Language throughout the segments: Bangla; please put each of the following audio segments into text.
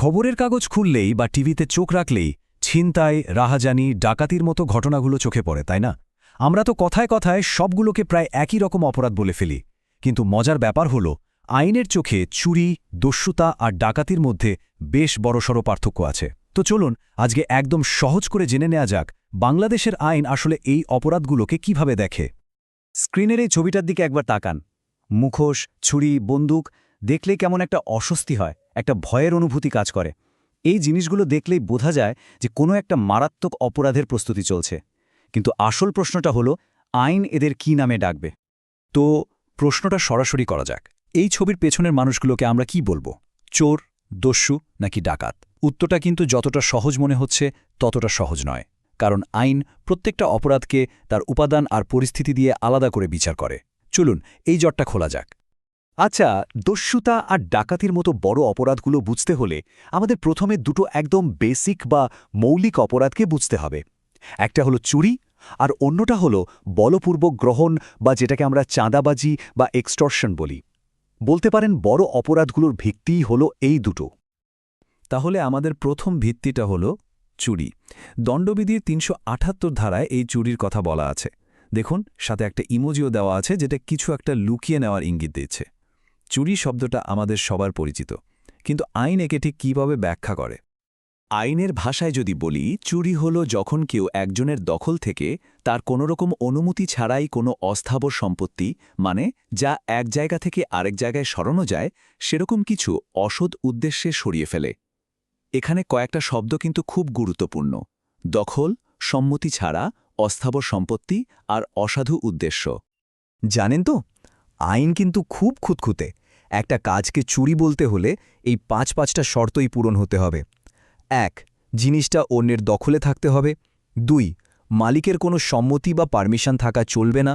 খবরের কাগজ খুললেই বা টিভিতে চোখ রাখলেই ছিনতাই, রাহাজানি, ডাকাতির মতো ঘটনাগুলো চোখে পড়ে, তাই না? আমরা তো কথায় কথায় সবগুলোকে প্রায় একই রকম অপরাধ বলে ফেলি। কিন্তু মজার ব্যাপার হল, আইনের চোখে চুরি, দস্যুতা আর ডাকাতির মধ্যে বেশ বড়সড় পার্থক্য আছে। তো চলুন, আজকে একদম সহজ করে জেনে নেওয়া যাক, বাংলাদেশের আইন আসলে এই অপরাধগুলোকে কীভাবে দেখে। স্ক্রিনের এই ছবিটার দিকে একবার তাকান। মুখোশ, ছুরি, বন্দুক, দেখলে কেমন একটা অস্বস্তি হয়। একটা ভয়ের অনুভূতি কাজ করে। এই জিনিসগুলো দেখলেই বোঝা যায় যে কোনো একটা মারাত্মক অপরাধের প্রস্তুতি চলছে। কিন্তু আসল প্রশ্নটা হলো, আইন এদের কি নামে ডাকবে? তো প্রশ্নটা সরাসরি করা যাক। এই ছবির পেছনের মানুষগুলোকে আমরা কি বলব? চোর, দস্যু নাকি ডাকাত? উত্তরটা কিন্তু যতটা সহজ মনে হচ্ছে, ততটা সহজ নয়। কারণ আইন প্রত্যেকটা অপরাধকে তার উপাদান আর পরিস্থিতি দিয়ে আলাদা করে বিচার করে। চলুন, এই জটটা খোলা যাক। আচ্ছা দস্যুতা আর ডাকাতির মতো বড় অপরাধগুলো বুঝতে হলে আমাদের প্রথমে দুটো একদম বেসিক বা মৌলিক অপরাধকে বুঝতে হবে। একটা হলো চুরি আর অন্যটা হলো বলপূর্বক গ্রহণ বা যেটাকে আমরা চাঁদাবাজি বা এক্সটর্শন বলি। বলতে পারেন বড় অপরাধগুলোর ভিত্তিই হলো এই দুটো। তাহলে আমাদের প্রথম ভিত্তিটা হলো চুরি। দণ্ডবিধির তিনশো ধারায় এই চুরির কথা বলা আছে। দেখুন, সাথে একটা ইমোজিও দেওয়া আছে যেটা কিছু একটা লুকিয়ে নেওয়ার ইঙ্গিত দিচ্ছে। চুরি শব্দটা আমাদের সবার পরিচিত, কিন্তু আইন একে ঠিক কীভাবে ব্যাখ্যা করে? আইনের ভাষায় যদি বলি, চুরি হল যখন কেউ একজনের দখল থেকে তার কোনোরকম অনুমতি ছাড়াই কোনো অস্থাবর সম্পত্তি মানে যা এক জায়গা থেকে আরেক জায়গায় সরানো যায়, সেরকম কিছু অসৎ উদ্দেশ্যে সরিয়ে ফেলে। এখানে কয়েকটা শব্দ কিন্তু খুব গুরুত্বপূর্ণ, দখল, সম্মতি ছাড়া, অস্থাবর সম্পত্তি আর অসাধু উদ্দেশ্য। জানেন তো, আইন কিন্তু খুব খুঁতখুঁতে একটা কাজকে চুরি বলতে হলে এই পাঁচ পাঁচটা শর্তই পূরণ হতে হবে। এক, জিনিসটা অন্যের দখলে থাকতে হবে। দুই, মালিকের কোনো সম্মতি বা পারমিশন থাকা চলবে না।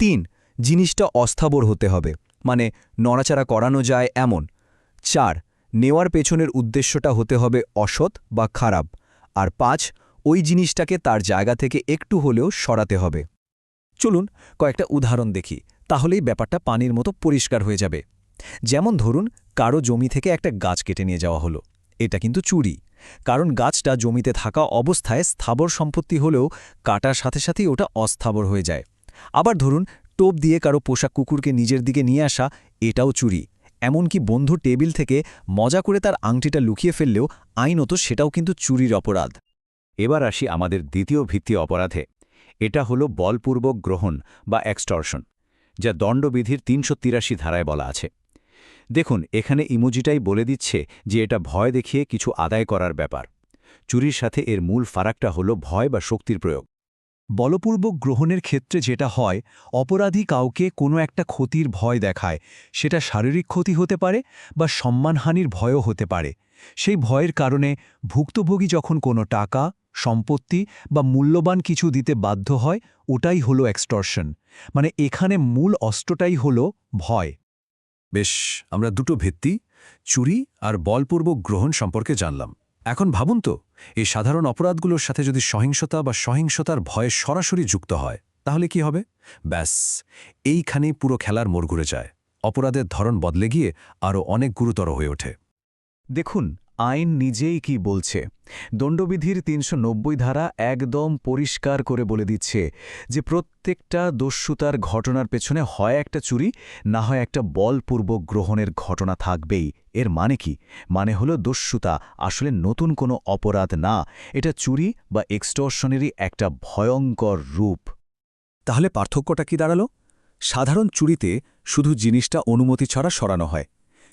তিন, জিনিসটা অস্থাবর হতে হবে মানে নড়াচাড়া করানো যায় এমন। চার, নেওয়ার পেছনের উদ্দেশ্যটা হতে হবে অসৎ বা খারাপ। আর পাঁচ, ওই জিনিসটাকে তার জায়গা থেকে একটু হলেও সরাতে হবে। চলুন কয়েকটা উদাহরণ দেখি, তাহলেই ব্যাপারটা পানির মতো পরিষ্কার হয়ে যাবে। যেমন ধরুন, কারও জমি থেকে একটা গাছ কেটে নিয়ে যাওয়া হলো। এটা কিন্তু চুরি। কারণ গাছটা জমিতে থাকা অবস্থায় স্থাবর সম্পত্তি হলেও কাটার সাথে সাথেই ওটা অস্থাবর হয়ে যায়। আবার ধরুন, টোপ দিয়ে কারও পোশাক কুকুরকে নিজের দিকে নিয়ে আসা, এটাও চুরি। এমনকি বন্ধু টেবিল থেকে মজা করে তার আংটিটা লুকিয়ে ফেললেও আইনত সেটাও কিন্তু চুরির অপরাধ। এবার আসি আমাদের দ্বিতীয় ভিত্তি অপরাধে। এটা হলো বলপূর্বক গ্রহণ বা এক্সটর্শন যা দণ্ডবিধির তিনশো তিরাশি ধারায় বলা আছে। দেখুন, এখানে ইমোজিটাই বলে দিচ্ছে যে এটা ভয় দেখিয়ে কিছু আদায় করার ব্যাপার। চুরির সাথে এর মূল ফারাকটা হলো ভয় বা শক্তির প্রয়োগ। বলপূর্বক গ্রহণের ক্ষেত্রে যেটা হয়, অপরাধী কাউকে কোনো একটা ক্ষতির ভয় দেখায়। সেটা শারীরিক ক্ষতি হতে পারে বা সম্মানহানির ভয়ও হতে পারে। সেই ভয়ের কারণে ভুক্তভোগী যখন কোনো টাকা, সম্পত্তি বা মূল্যবান কিছু দিতে বাধ্য হয়, ওটাই হলো এক্সটর্শন মানে এখানে মূল অস্ত্রটাই হলো ভয়। বেশ, আমরা দুটো ভিত্তি, চুরি আর বলপূর্বক গ্রহণ সম্পর্কে জানলাম। এখন ভাবুন তো, এই সাধারণ অপরাধগুলোর সাথে যদি সহিংসতা বা সহিংসতার ভয়ে সরাসরি যুক্ত হয়, তাহলে কি হবে? ব্যাস এইখানেই পুরো খেলার মোড় ঘুরে যায়। অপরাধের ধরন বদলে গিয়ে আরও অনেক গুরুতর হয়ে ওঠে। দেখুন আইন নিজেই কি বলছে? দণ্ডবিধির তিনশো নব্বই ধারা একদম পরিষ্কার করে বলে দিচ্ছে যে প্রত্যেকটা দস্যুতার ঘটনার পেছনে হয় একটা চুরি, না হয় একটা বলপূর্বক গ্রহণের ঘটনা থাকবেই। এর মানে কি? মানে হলো দস্যুতা আসলে নতুন কোনো অপরাধ না, এটা চুরি বা এক্সটর্শনেরই একটা ভয়ঙ্কর রূপ। তাহলে পার্থক্যটা কি দাঁড়াল? সাধারণ চুরিতে শুধু জিনিসটা অনুমতি ছাড়া সরানো হয়।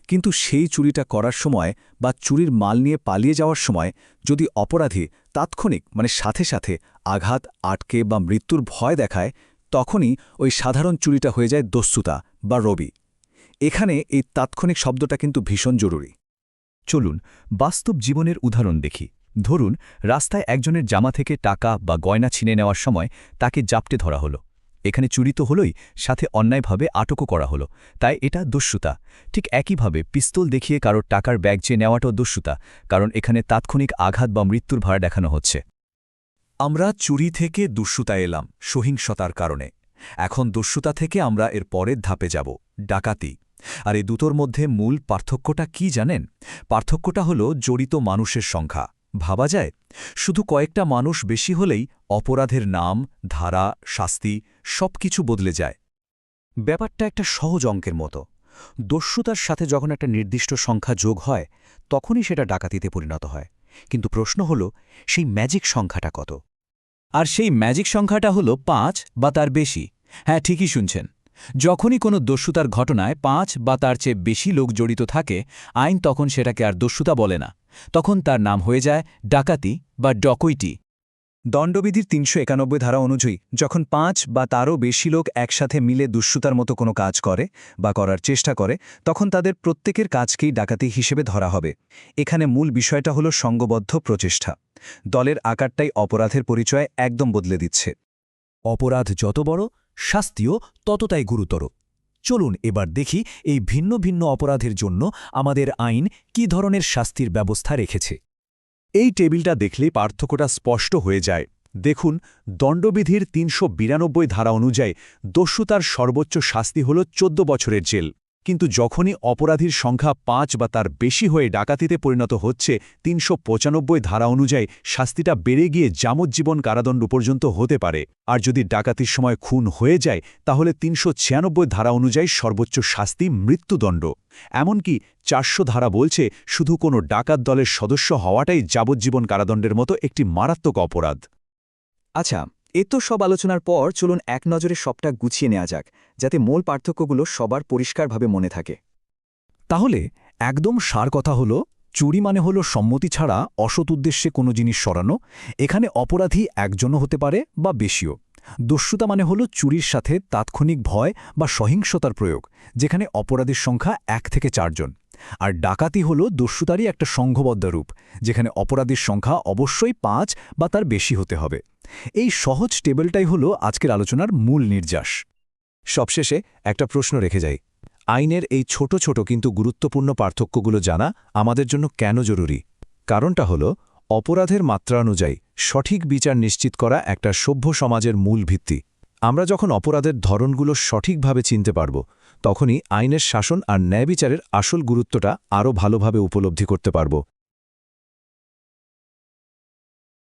কিন্তু সেই চুরিটা করার সময় বা চুরির মাল নিয়ে পালিয়ে যাওয়ার সময় যদি অপরাধী তাৎক্ষণিক মানে সাথে সাথে আঘাত, আটকে বা মৃত্যুর ভয় দেখায়, তখনই ওই সাধারণ চুরিটা হয়ে যায় দস্যুতা বা রবি। এখানে এই তাৎক্ষণিক শব্দটা কিন্তু ভীষণ জরুরি। চলুন বাস্তব জীবনের উদাহরণ দেখি। ধরুন, রাস্তায় একজনের জামা থেকে টাকা বা গয়না ছিনে নেওয়ার সময় তাকে জাপটে ধরা হলো। এখানে চুরি তো হলোই, সাথে অন্যায়ভাবে আটকও করা হলো। তাই এটা দস্যুতা। ঠিক একইভাবে পিস্তল দেখিয়ে কারোর টাকার ব্যাগ চেয়ে নেওয়াটাও দস্যুতা, কারণ এখানে তাৎক্ষণিক আঘাত বা মৃত্যুর ভাড়া দেখানো হচ্ছে। আমরা চুরি থেকে দস্যুতা এলাম, সহিংসতার কারণে। এখন দস্যুতা থেকে আমরা এর পরের ধাপে যাব, ডাকাতি। আর এই দুটোর মধ্যে মূল পার্থক্যটা কি জানেন? পার্থক্যটা হলো জড়িত মানুষের সংখ্যা। ভাবা যায়? শুধু কয়েকটা মানুষ বেশি হলেই অপরাধের নাম, ধারা, শাস্তি সবকিছু বদলে যায়। ব্যাপারটা একটা সহজ অঙ্কের মতো। দস্যুতার সাথে যখন একটা নির্দিষ্ট সংখ্যা যোগ হয়, তখনই সেটা ডাকাতিতে পরিণত হয়। কিন্তু প্রশ্ন হল, সেই ম্যাজিক সংখ্যাটা কত? আর সেই ম্যাজিক সংখ্যাটা হলো পাঁচ বা তার বেশি। হ্যাঁ ঠিকই শুনছেন। যখনই কোনো দস্যুতার ঘটনায় পাঁচ বা তার চেয়ে বেশি লোক জড়িত থাকে, আইন তখন সেটাকে আর দস্যুতা বলে না। তখন তার নাম হয়ে যায় ডাকাতি বা ডকৈটি দণ্ডবিধির তিনশো একানব্বই ধারা অনুযায়ী, যখন পাঁচ বা তারও বেশি লোক একসাথে মিলে দুশ্যুতার মতো কোনো কাজ করে বা করার চেষ্টা করে, তখন তাদের প্রত্যেকের কাজকেই ডাকাতি হিসেবে ধরা হবে। এখানে মূল বিষয়টা হলো সঙ্গবদ্ধ প্রচেষ্টা। দলের আকারটাই অপরাধের পরিচয় একদম বদলে দিচ্ছে। অপরাধ যত বড়, শাস্তিও ততটাই গুরুতর। চলুন এবার দেখি এই ভিন্ন ভিন্ন অপরাধের জন্য আমাদের আইন কি ধরনের শাস্তির ব্যবস্থা রেখেছে। এই টেবিলটা দেখলে পার্থক্যটা স্পষ্ট হয়ে যায়। দেখুন, দণ্ডবিধির তিনশো বিরানব্বই ধারা অনুযায়ী দস্যুতার সর্বোচ্চ শাস্তি হল চোদ্দ বছরের জেল। কিন্তু যখনই অপরাধীর সংখ্যা পাঁচ বা তার বেশি হয়ে ডাকাতিতে পরিণত হচ্ছে, তিনশো পঁচানব্বই ধারা অনুযায়ী শাস্তিটা বেড়ে গিয়ে যাবজ্জীবন কারাদণ্ড পর্যন্ত হতে পারে। আর যদি ডাকাতির সময় খুন হয়ে যায়, তাহলে তিনশো ছিয়ানব্বই ধারা অনুযায়ী সর্বোচ্চ শাস্তি মৃত্যুদণ্ড। এমনকি চারশো ধারা বলছে, শুধু কোনো ডাকাত দলের সদস্য হওয়াটাই যাবজ্জীবন কারাদণ্ডের মতো একটি মারাত্মক অপরাধ। আচ্ছা এ তো সব আলোচনার পর চলুন এক নজরে সবটা গুছিয়ে নেওয়া যাক, যাতে মূল পার্থক্যগুলো সবার পরিষ্কারভাবে মনে থাকে। তাহলে, একদম সার কথা হল, চুরি মানে হল সম্মতি ছাড়া অসৎ উদ্দেশ্যে কোনো জিনিস সরানো, এখানে অপরাধী একজনও হতে পারে বা বেশিও। দস্যুতা মানে হল চুরির সাথে তাৎক্ষণিক ভয় বা সহিংসতার প্রয়োগ, যেখানে অপরাধীর সংখ্যা এক থেকে চারজন। আর ডাকাতি হল দস্যুতারই একটা সংঘবদ্ধ রূপ, যেখানে অপরাধীর সংখ্যা অবশ্যই পাঁচ বা তার বেশি হতে হবে। এই সহজ টেবিলটাই হল আজকের আলোচনার মূল নির্যাস। সবশেষে একটা প্রশ্ন রেখে যাই। আইনের এই ছোট ছোট কিন্তু গুরুত্বপূর্ণ পার্থক্যগুলো জানা আমাদের জন্য কেন জরুরি? কারণটা হল অপরাধের মাত্রা অনুযায়ী সঠিক বিচার নিশ্চিত করা একটা সভ্য সমাজের মূল ভিত্তি। আমরা যখন অপরাধের ধরনগুলো সঠিকভাবে চিনতে পারব তখনই আইনের শাসন আর ন্যায়বিচারের আসল গুরুত্বটা আরও ভালোভাবে উপলব্ধি করতে পারব।